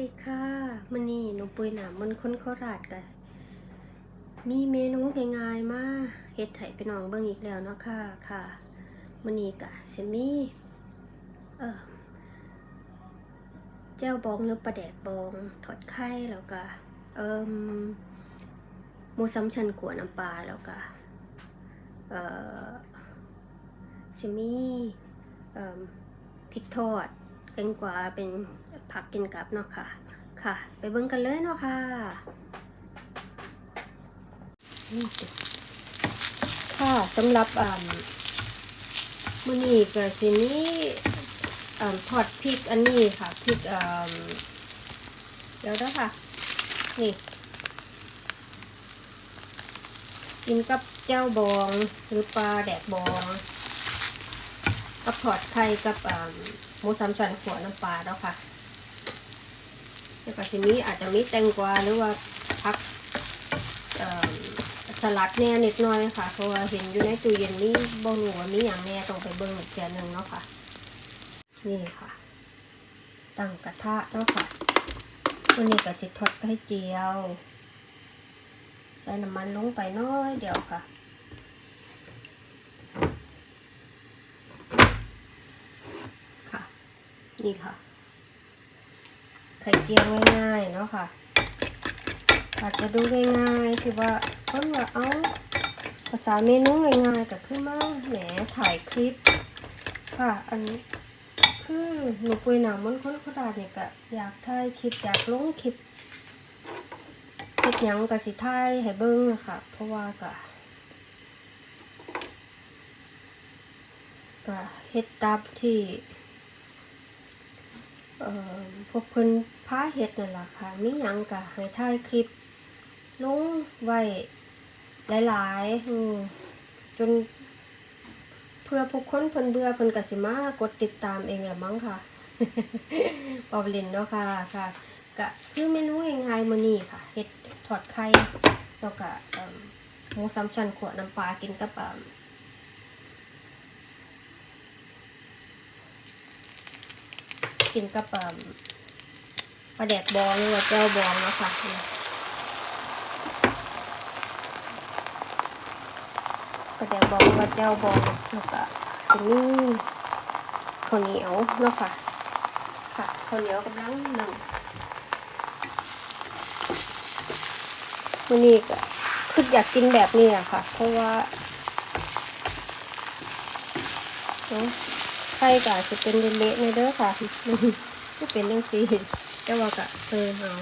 ดีค่ะมันนี่หนูปุยหนามันคนโคราชกันมีเมนูง่ายๆมาเฮ็ดไห้ไปน้องเบิ่งอีกแล้วเนาะค่ะค่ะมันนี่กะสิมีเออแจ้วบองเนื้อปลาแดกบองทอดไข่แล้วก็เอ่มหมูซ้ำชันขัวน้ำปลาแล้วก็เออสิมีเอ่มพริกทอดแตงกวาเป็น ผักกินกับเนาะค่ะ ค่ะ ไปเบิ่งกันเลยเนาะค่ะนี่จ้ะค่ะสำหรับอ่ามื้อนี้ก็สิมีอ่าทอดพริกอันนี้ค่ะพริกอ่าเดี๋ยวเด้อค่ะ นี่ กินกับเจ้าบองหรือปลาแดกบองกับทอดไข่กับอ่าหมูสามชั้นขัวน้ำปลาแล้วค่ะ แล้วก็สิมีอาจจะมีแตงกวาหรือว่าพักสลัดแหน่นิดหน่อยค่ะ เพราะว่าเห็นอยู่ในตู้เย็นนี่บ่รู้ว่ามีอย่างแน่ต้องไปเบิ่งอีกเทียหนึงเนาะค่ะ นี่ค่ะ ตั้งกระทะเนาะค่ะวันนี้ก็สิทอดไข่เจียวใส่น้ำมันลงไปน้อยเดียวค่ะค่ะ นี่ค่ะ ข่เจียวง่ายๆเนาะค่ะ อาจจะดูง่ายๆคือว่าคนว่าเอาภาษาเมนูง่ายๆก็คือมาแหมถ่ายคลิป ค่ะ อันนี้คือหนูปุยหนามมันคนโคราชเนี่ยก็อยากถ่ายคลิปอยากลงคลิปเฮ็ดหยังก็สิถ่ายให้เบิ่งนะคะเพราะว่าก็ก็เฮ็ดตามที่ พวกเพิ่นพาเฮ็ดนั่นล่ะค่ะ มีหยังก็ให้ถ่ายคลิปลงไว้หลายๆจน เพื่อผู้คนเพิ่นเบื่อเพิ่นกสิมากดติดตามเองละมั้งค่ะปอบล่นเนาะค่ะค่ะก็คือเมนูง่ายๆมื้อนี้ค่ะเฮ็ดทอดไข่แล้วก็เอิ่มหมูสามชั้นขัวน้ำปลากินกับเอิ่ม กินกับเอิ่มปลาแดกบองหรือว่าแก้วบองนะคะปลาแดกบองหรือว่าแก้วบองแล้วก็สิมีข้าวเหนียวเนาะค่ะค่ะข้าวเหนียวกำลังหนึ่งวันนี้ก็คืออยากกินแบบนี้อะค่ะ เพราะว่าเนาะ ไข่ก็จะเป็นเละๆในเด้อค่ะก็เป็นเรื่องซีแต่ว่าก็เออเอา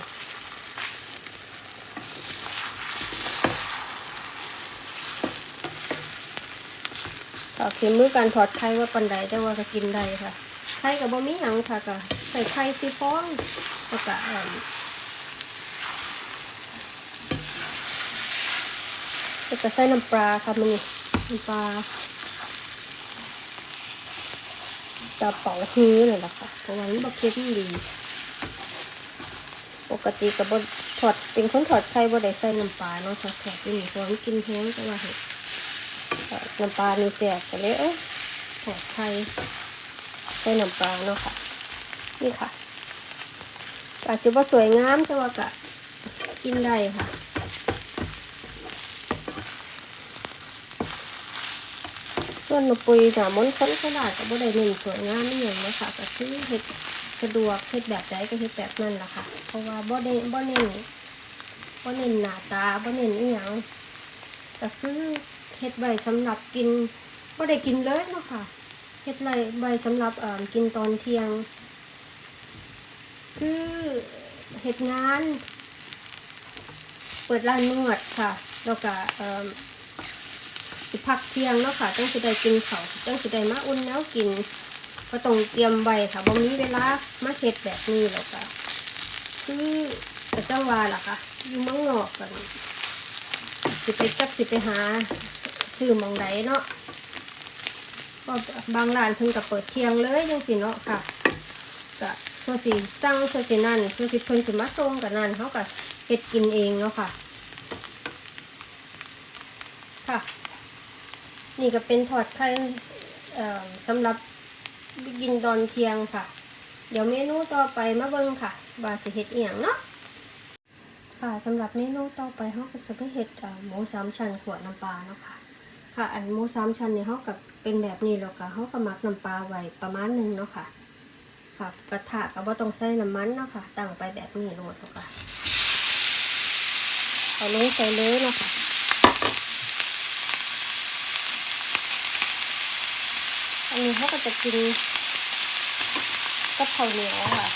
ก็เข็มมือการถอดไข่ว่าปันใดแต่ว่าก็กินได้ค่ะ ไข่กับบ่มีหยังค่ะก็ใส่ไข่ซีฟองแล้วก็เอิ่มแล้วก็ใส่น้ำปลาค่ะมันนี่น้ำปลา จะเป่าฮื้อเลยล่ะค่ะเพราะว่ามันบะเค็มดี ปกติกับบถอดเป็นคนถอดไข่บ่ได้ใส่น้ำปลาเนาะถอดแขกนี่เพราะว่ามันกินแห้งแต่ว่าเห็ดน้ำปลานี่แสบก็เลยเอ้ยถอดไข่ใส่น้ำปลาเนาะค่ะ นี่ค่ะอาจจะว่าสวยงามแต่ว่าก็กินได้ค่ะ ส่วนหนูปุยหนามนค้นขนาดก็บ่ได้เน้นสวยงามนี่อย่างนะคะก็คือเฮ็ดสะดวกเฮ็ดแบบใดก็เฮ็ดแบบนั้นล่ะค่ะ เพราะว่าบ่ได้บ่เน้นบ่เน้นหน้าตาบ่เน้นอีหยังก็คือเฮ็ดไว้สำหรับกินบ่ได้กินเลยเนาะค่ะเฮ็ดไว้ไว้สำหรับเอ่อกินตอนเที่ยง คือเฮ็ดงาน เปิดร้านนวดค่ะแล้วก็เอ่อ สิพักเที่ยงเนาะค่ะจังสิได้กินเขาวจังสิได้มาอุ่นแล้วกิน ก็ต้องเตรียมไว้ค่ะบ่มีเวลามาเฮ็ดแบบนี้แล้วก็คือแต่จังว่าล่ะค่ะอยู่เมืองนอกกันสิไปจักสิไปหาซื้อมองใดเนาะก็บางร้านเพิ่นก็เปิดเที่ยงเลยจังสิเนาะค่ะก็ส่วนสิสั่งส่วนสินั่นส่วนสิเพิ่นสิมาส่งกันนั่นเฮาก็เฮ็ดกินเองเนาะค่ะ ค่ะ นี่ก็เป็นทอดไข่เอ่อสำหรับกินตอนเที่ยงค่ะ เดี๋ยวเมนูต่อไปมาเบิ่งค่ะว่าสิเฮ็ดอีหยังเนาะค่ะสำหรับเมนูต่อไปเฮาก็สิไปเฮ็ดหมูสามชั้นขวดน้ำปลาเนาะค่ะค่ะอันหมูสามชั้นนี่เฮาก็เป็นแบบนี้แล้วก็เฮาก็หมักน้ำปลาไว้ประมาณหนึงเนาะค่ะค่ะกระทะก็บ่ต้องใส่น้ำมันเนาะค่ะตั้งไปแบบนี้โลดเนาะค่ะเอาลงใส่เลยเนาะค่ะ อันนี้ เขาก็จะกินกับข้าวเหนียวค่ะ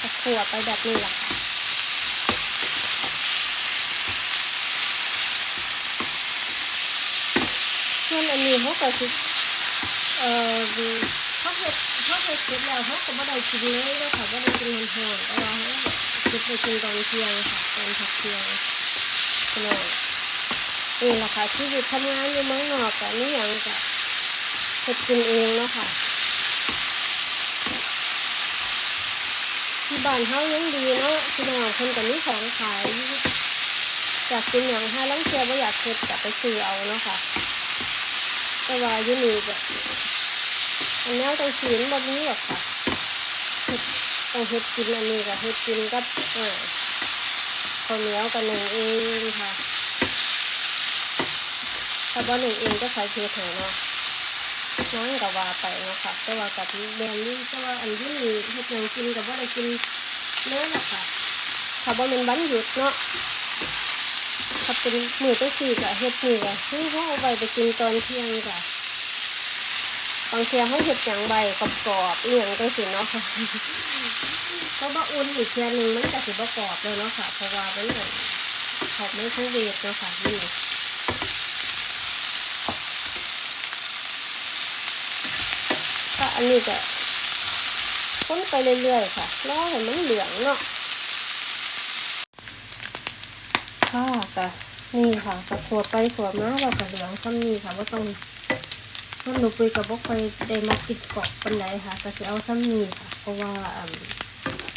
จะขั่วไปแบบนี้แหละค่ะส่วนอันนี้เขาก็คือเอ่อเขาเห็ดเขาเห็ดเสร็จแล้วเขาก็ไม่ได้กินเลยแล้วค่ะไม่ได้กินหอนๆแต่ว่าเขา เก็บไปกินตอนเที่ยงค่ะตอนพักเที่ยงนี่นี่แหละค่ะที่อยู่ทำงานอยู่เมืองนอกแต่นี่ยังจะเห็ดกินเองเนาะค่ะที่บ้านเฮายังดีเนาะพี่น้องเพิ่นก็มีของขายอยากกินหยังห้าลังเทียบ่อยากเฮ็ดก็ไปซื้อเอาเนาะค่ะแต่ว่าอยู่นี่ก็อันแนวจังซี่มันบ่มีหรอกค่ะ เฮ็ดต้องเฮ็ดกินอันนี้ก็เฮ็ดกินกับอ่อข้าวเหนียวกับหนึ่งเองค่ะ ถ้าบ่หนึ่งเองก็ใส่เฮ็ดให้เนาะน้อยก็ว่าไปเนาะค่ะแต่ว่ากับแบรนด์นี้แต่ว่าอันที่นี่เฮ็ดหยังกินก็บ่ได้กินเลยล่ะค่ะ ถ้าบ่แม่นวันหยุดเนาะถ้าเป็นมื้อจังซี่ก็เฮ็ดนี่ก็คือเฮาเอาไว้ไปกินตอนเที่ยงจ้ะ บางเที่ยเฮาเฮ็ดหยังใบกรอบๆอียงจังซี่เนาะเพราะว่าอุ่นอีกเทื่นึงมันก็สิบ่กรอบเลยเนาะค่ะเพราะว่ามันแบบขอบไม่โคเวฟเนาะค่ะนี่ก็อันนี้ก็คนไปเรื่อยๆค่ะรอให้มันเหลืองเนาะค่ะแต่นี่ค่ะกระขวดไปขวดมาเราก็เหลืองซ้ำนี่ค่ะว่าต้อง ถ้าหนูปุยกับบ่ค่อยได้มากินกรอบปันไดค่ะก็จะเอาซ้ำนี่ค่ะเพราะว่าอืม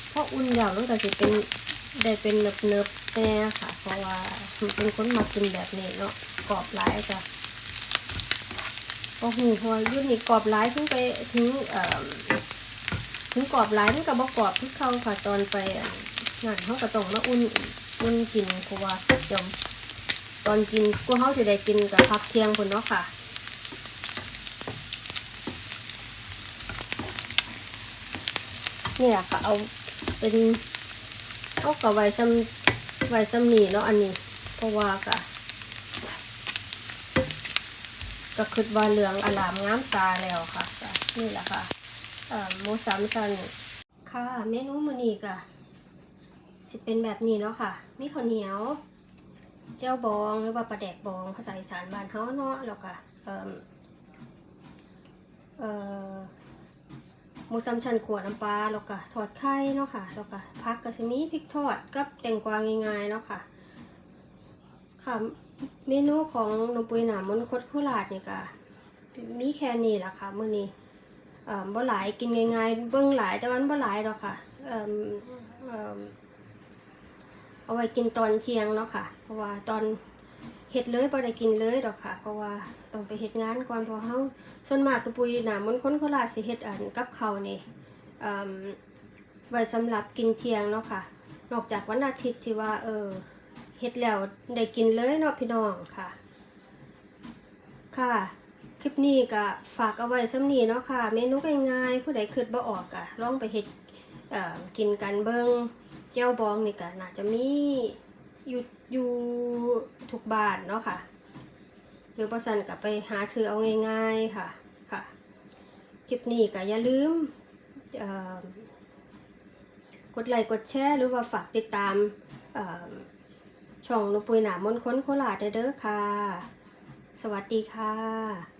เพราะอุ่นยาวมันก็จะเป็นได้เป็นเนิบเนบๆแน่ค่ะ เพราะว่าหนูเป็นคนมากินแบบนี้เนาะกรอบหลายจ้ะก็หูพอยุ่นนี่กรอบหลายถึงไปถึงเอ่อถึงกรอบหลายมันก็บ่กรอบที่เขาค่ะตอนไปงานเขาก็ต้องมาอุ่นอุ่นกินเพราะว่าเดี๋ยวตอนกินกูเขาจะได้กินกับพักเที่ยงคนเนาะค่ะ นี่แหละค่ะเอาเป็นเอากับไว้ซ้ำไว้ซ้ำนี่เนาะอันนี้ เพราะว่าก็ก็คือว่าเหลืองอลามงามตาแล้วค่ะ นี่แหละค่ะเอ่อหมูสามชันค่ะ เมนูมื้อนี้ก็สิเป็นแบบนี้เนาะค่ะ มีข้าวเหนียวเจ้าบองหรือว่าปลาแดกบองภาษาอีสานบ้านเฮาเนาะแล้วก็เอ่อเอ่อ หมูสามชั้นขวดน้ำปลาแล้วก็ทอดไข่เนาะค่ะแล้วก็พักกระสิมีพริกทอดกับแตงกวาง่ายๆเนาะค่ะ ค่ะเมนูของนมปุยหนามนคดโคราชนี่ยก็มีแค่นี้แหละค่ะมื้อนี้เอ่อบ่หลายกินง่ายๆเบิ่งหลายแต่วันบ่หลายดอกค่ะเอ่อเอ่อเอาไว้กินตอนเที่ยงเนาะค่ะ เพราะว่าตอน ฮ็ดเลยบ่ได้กินเลยดอกค่ะ เพราะว่าต้องไปเฮ็ดงานก่อนเพราะเฮาส่วนมากตุปุยหนามนคนโคราชสิเฮ็ดอันกับเขาวนี่อืมไว้สำหรับกินเที่ยงเนาะค่ะ นอกจากวันอาทิตย์ที่ว่าเออเฮ็ดแล้วได้กินเลยเนาะพี่น้องค่ะ ค่ะ คลิปนี้ก็ฝากเอาไว้สำนี้เนาะค่ะ เมนูง่ายๆผู้ใดคิดบ่ออกก็ลองไปเฮ็ดเอ่อกินกันเบิ่งเจ้าบองนี่ก็น่าจะมีอยู่ อยู่ทุกบ้านเนาะค่ะ หรือประสันกับไปหาซื้อเอาง่าย ๆค่ะค่ะคลิปนี้ก็อย่าลืมกดไลค์กดแชร์หรือว่าฝากติดตามช่องนุปุยหนามนค้นโคลาดเด้อค่ะ สวัสดีค่ะ